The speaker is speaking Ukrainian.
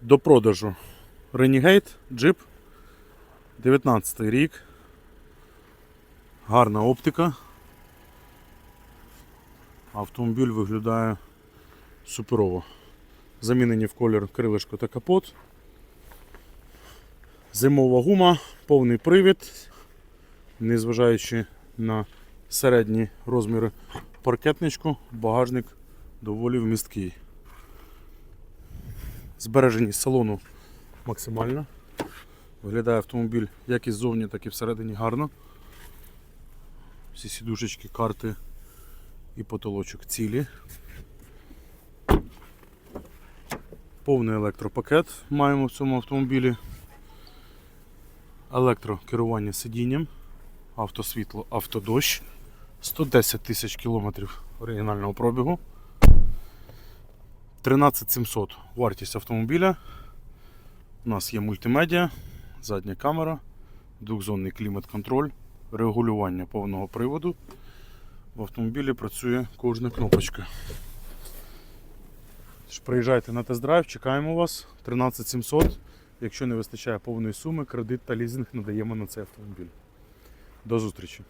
До продажу Renegade Jeep 19 рік. Гарна оптика. Автомобіль виглядає суперово. Замінені в колір крилишко та капот. Зимова гума, повний привід, незважаючи на середні розміри паркетничку, багажник доволі вмісткий. Збереженість салону максимальна. Виглядає автомобіль як і ззовні, так і всередині гарно. Всі сідушечки, карти і потолочок цілі. Повний електропакет маємо в цьому автомобілі. Електрокерування сидінням, автосвітло, автодощ. 110 тисяч кілометрів оригінального пробігу. 13700 вартість автомобіля. У нас є мультимедіа, задня камера, двохзонний клімат-контроль, регулювання повного приводу. В автомобілі працює кожна кнопочка. Приїжджайте на тест-драйв, чекаємо вас. 13700. Якщо не вистачає повної суми, кредит та лізинг надаємо на цей автомобіль. До зустрічі!